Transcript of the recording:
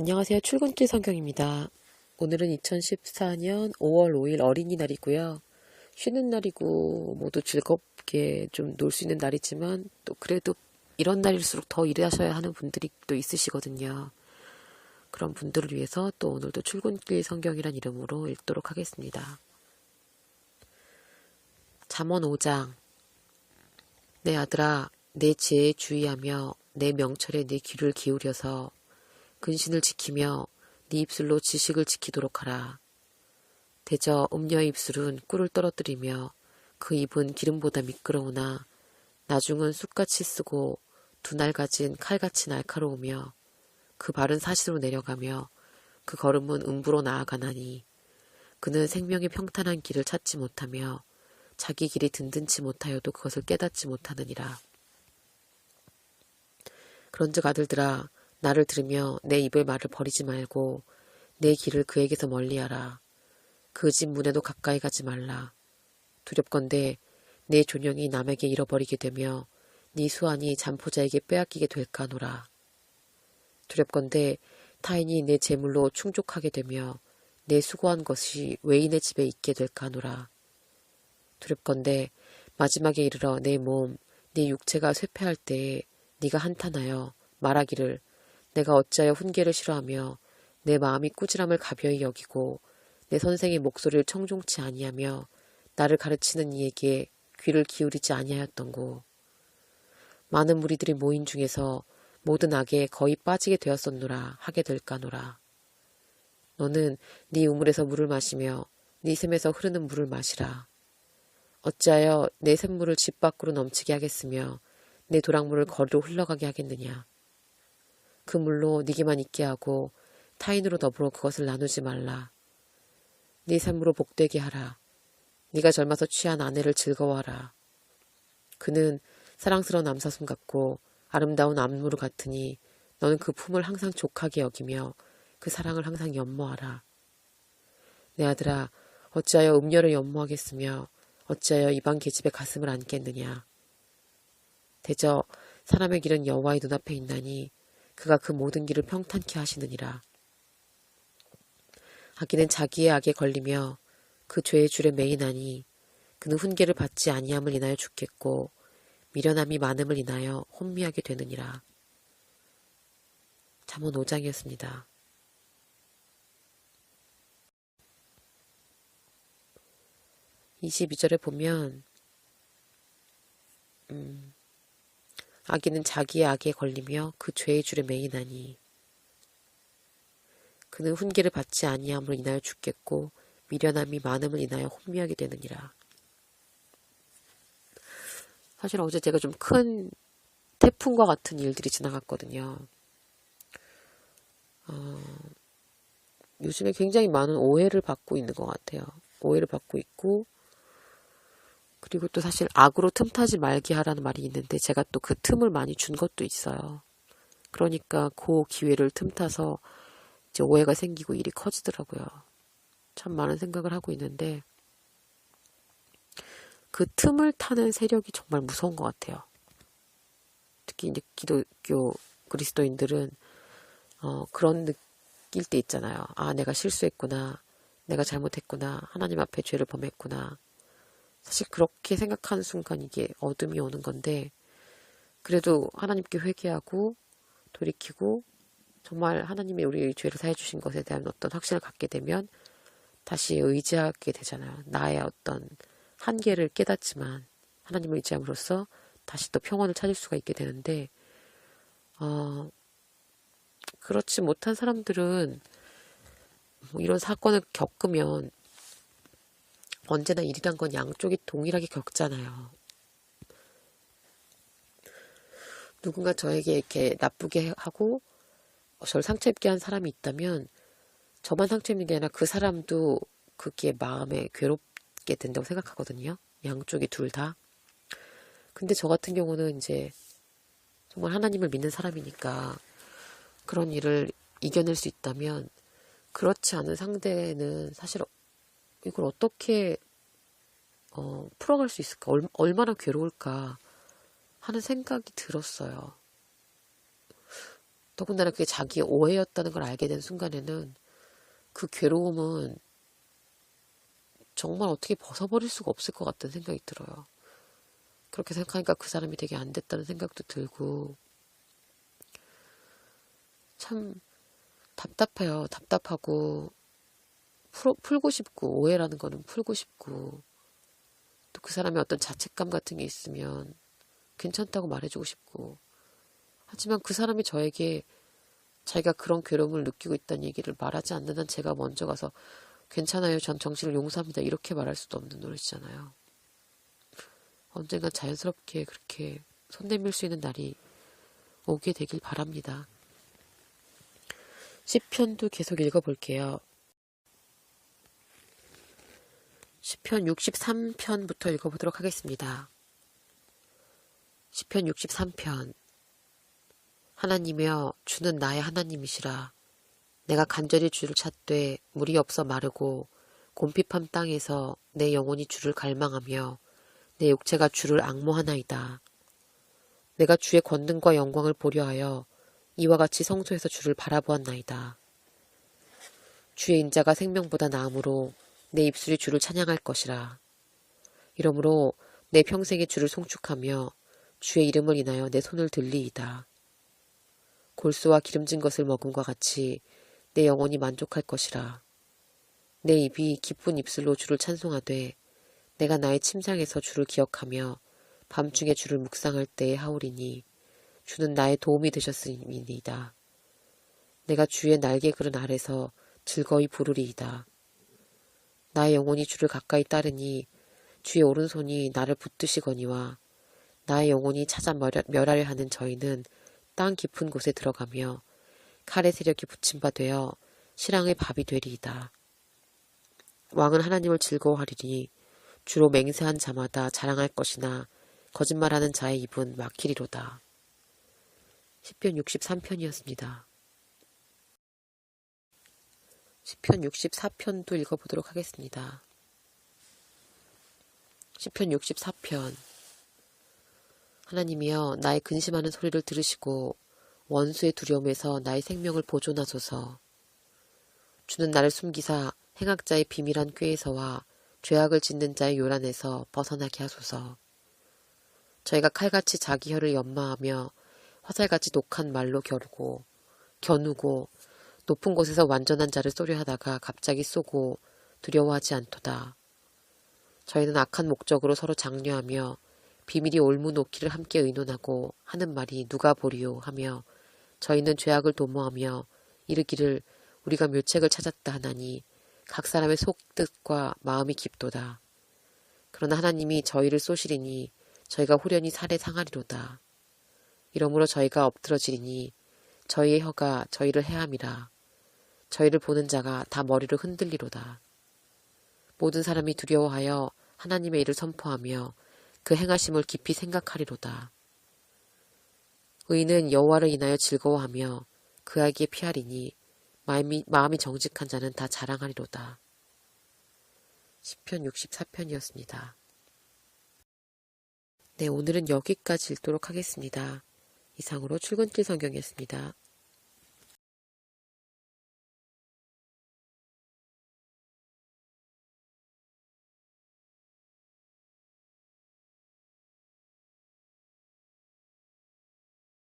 안녕하세요. 출근길 성경입니다. 오늘은 2014년 5월 5일 어린이날이고요. 쉬는 날이고 모두 즐겁게 좀 놀 수 있는 날이지만 또 그래도 이런 날일수록 더 일하셔야 하는 분들이 또 있으시거든요. 그런 분들을 위해서 또 오늘도 출근길 성경이란 이름으로 읽도록 하겠습니다. 잠언 5장 내 아들아 내 지혜에 주의하며 내 명철에 내 귀를 기울여서 근신을 지키며 네 입술로 지식을 지키도록 하라. 대저 음녀의 입술은 꿀을 떨어뜨리며 그 입은 기름보다 미끄러우나 나중은 쑥같이 쓰고 두 날 가진 칼같이 날카로우며 그 발은 사시로 내려가며 그 걸음은 음부로 나아가나니 그는 생명의 평탄한 길을 찾지 못하며 자기 길이 든든치 못하여도 그것을 깨닫지 못하느니라. 그런즉 아들들아 나를 들으며 내 입을 말을 버리지 말고 내 길을 그에게서 멀리하라. 그 집 문에도 가까이 가지 말라. 두렵건대 내 존영이 남에게 잃어버리게 되며 네 수완이 잠포자에게 빼앗기게 될까노라. 두렵건대 타인이 내 재물로 충족하게 되며 내 수고한 것이 외인의 집에 있게 될까노라. 두렵건대 마지막에 이르러 내 몸, 내 육체가 쇠폐할 때에 네가 한탄하여 말하기를 내가 어찌하여 훈계를 싫어하며 내 마음이 꾸지람을 가벼이 여기고 내 선생의 목소리를 청종치 아니하며 나를 가르치는 이에게 귀를 기울이지 아니하였던고. 많은 무리들이 모인 중에서 모든 악에 거의 빠지게 되었었노라 하게 될까노라. 너는 네 우물에서 물을 마시며 네 샘에서 흐르는 물을 마시라. 어찌하여 내 샘물을 집 밖으로 넘치게 하겠으며 내 도랑물을 거리로 흘러가게 하겠느냐. 그 물로 니게만 있게 하고 타인으로 더불어 그것을 나누지 말라. 네 삶으로 복되게 하라. 네가 젊어서 취한 아내를 즐거워하라. 그는 사랑스러운 암사슴 같고 아름다운 암무르 같으니 너는 그 품을 항상 족하게 여기며 그 사랑을 항상 연모하라. 내 아들아, 어찌하여 음녀를 연모하겠으며 어찌하여 이방 계집의 가슴을 안겠느냐. 대저 사람의 길은 여호와의 눈앞에 있나니 그가 그 모든 길을 평탄케 하시느니라. 악인은 자기의 악에 걸리며 그 죄의 줄에 매이나니 그는 훈계를 받지 아니함을 인하여 죽겠고 미련함이 많음을 인하여 혼미하게 되느니라. 잠언 5장이었습니다. (22절에) 보면 음, 악인은 자기의 악에 걸리며 그 죄의 줄에 매이나니 그는 훈계를 받지 아니함으로 인하여 죽겠고 미련함이 많음을 인하여 혼미하게 되느니라. 사실 어제 제가 좀 큰 태풍과 같은 일들이 지나갔거든요. 어, 요즘에 굉장히 많은 오해를 받고 있는 것 같아요. 오해를 받고 있고 그리고 또 사실 악으로 틈타지 말게 하라는 말이 있는데 제가 또 그 틈을 많이 준 것도 있어요. 그러니까 그 기회를 틈타서 이제 오해가 생기고 일이 커지더라고요. 참 많은 생각을 하고 있는데 그 틈을 타는 세력이 정말 무서운 것 같아요. 특히 이제 기독교 그리스도인들은 어, 그런 느낄 때 있잖아요. 아, 내가 실수했구나. 내가 잘못했구나. 하나님 앞에 죄를 범했구나. 사실 그렇게 생각하는 순간 이게 어둠이 오는 건데 그래도 하나님께 회개하고 돌이키고 정말 하나님의 우리 죄를 사해 주신 것에 대한 어떤 확신을 갖게 되면 다시 의지하게 되잖아요. 나의 어떤 한계를 깨닫지만 하나님을 의지함으로써 다시 또 평온을 찾을 수가 있게 되는데 어, 그렇지 못한 사람들은 뭐 이런 사건을 겪으면 언제나 일이란 건 양쪽이 동일하게 겪잖아요. 누군가 저에게 이렇게 나쁘게 하고 저를 상처 입게 한 사람이 있다면 저만 상처 입는 게 아니라 그 사람도 그게 마음에 괴롭게 된다고 생각하거든요. 양쪽이 둘 다. 근데 저 같은 경우는 이제 정말 하나님을 믿는 사람이니까 그런 일을 이겨낼 수 있다면 그렇지 않은 상대는 사실 이걸 어떻게 어, 풀어갈 수 있을까? 얼, 얼마나 괴로울까 하는 생각이 들었어요. 더군다나 그게 자기의 오해였다는 걸 알게 된 순간에는 그 괴로움은 정말 어떻게 벗어버릴 수가 없을 것 같다는 생각이 들어요. 그렇게 생각하니까 그 사람이 되게 안 됐다는 생각도 들고 참 답답해요. 답답하고 풀, 풀고 싶고 오해라는 거는 풀고 싶고 또 그 사람의 어떤 자책감 같은 게 있으면 괜찮다고 말해주고 싶고 하지만 그 사람이 저에게 자기가 그런 괴로움을 느끼고 있다는 얘기를 말하지 않는 한 제가 먼저 가서 괜찮아요. 전 정신을 용서합니다. 이렇게 말할 수도 없는 노릇이잖아요. 언젠간 자연스럽게 그렇게 손 내밀 수 있는 날이 오게 되길 바랍니다. 시편도 계속 읽어볼게요. 시편 63편부터 읽어보도록 하겠습니다. 시편 63편 하나님이여 주는 나의 하나님이시라 내가 간절히 주를 찾되 물이 없어 마르고 곰핍한 땅에서 내 영혼이 주를 갈망하며 내 육체가 주를 악모하나이다. 내가 주의 권능과 영광을 보려 하여 이와 같이 성소에서 주를 바라보았나이다. 주의 인자가 생명보다 나음으로 내 입술이 주를 찬양할 것이라. 이러므로 내 평생에 주를 송축하며 주의 이름을 인하여 내 손을 들리이다. 골수와 기름진 것을 먹음과 같이 내 영혼이 만족할 것이라. 내 입이 기쁜 입술로 주를 찬송하되 내가 나의 침상에서 주를 기억하며 밤중에 주를 묵상할 때에 하오리니 주는 나의 도움이 되셨음이니이다. 내가 주의 날개 그른 아래서 즐거이 부르리이다. 나의 영혼이 주를 가까이 따르니 주의 오른손이 나를 붙드시거니와 나의 영혼이 찾아 멸하려 하는 저희는 땅 깊은 곳에 들어가며 칼의 세력이 붙임 바 되어 실랑의 밥이 되리이다. 왕은 하나님을 즐거워하리니 주로 맹세한 자마다 자랑할 것이나 거짓말하는 자의 입은 막히리로다. 10편 63편이었습니다. 10편 64편도 읽어보도록 하겠습니다. 10편 64편 하나님이여 나의 근심하는 소리를 들으시고 원수의 두려움에서 나의 생명을 보존하소서. 주는 나를 숨기사 행악자의 비밀한 꾀에서와 죄악을 짓는 자의 요란에서 벗어나게 하소서. 저희가 칼같이 자기 혀를 연마하며 화살같이 독한 말로 겨루고 겨누고 높은 곳에서 완전한 자를 쏘려 하다가 갑자기 쏘고 두려워하지 않도다. 저희는 악한 목적으로 서로 장려하며 비밀이 올무놓기를 함께 의논하고 하는 말이 누가 보리요 하며 저희는 죄악을 도모하며 이르기를 우리가 묘책을 찾았다 하나니 각 사람의 속뜻과 마음이 깊도다. 그러나 하나님이 저희를 쏘시리니 저희가 후련히 살해 상하리로다. 이러므로 저희가 엎드러지리니 저희의 혀가 저희를 해함이라. 저희를 보는 자가 다 머리를 흔들리로다. 모든 사람이 두려워하여 하나님의 일을 선포하며 그 행하심을 깊이 생각하리로다. 의인은 여호와를 인하여 즐거워하며 그에게 피하리니 마음이, 마음이 정직한 자는 다 자랑하리로다. 10편 64편이었습니다. 네, 오늘은 여기까지 읽도록 하겠습니다. 이상으로 출근길 성경이었습니다.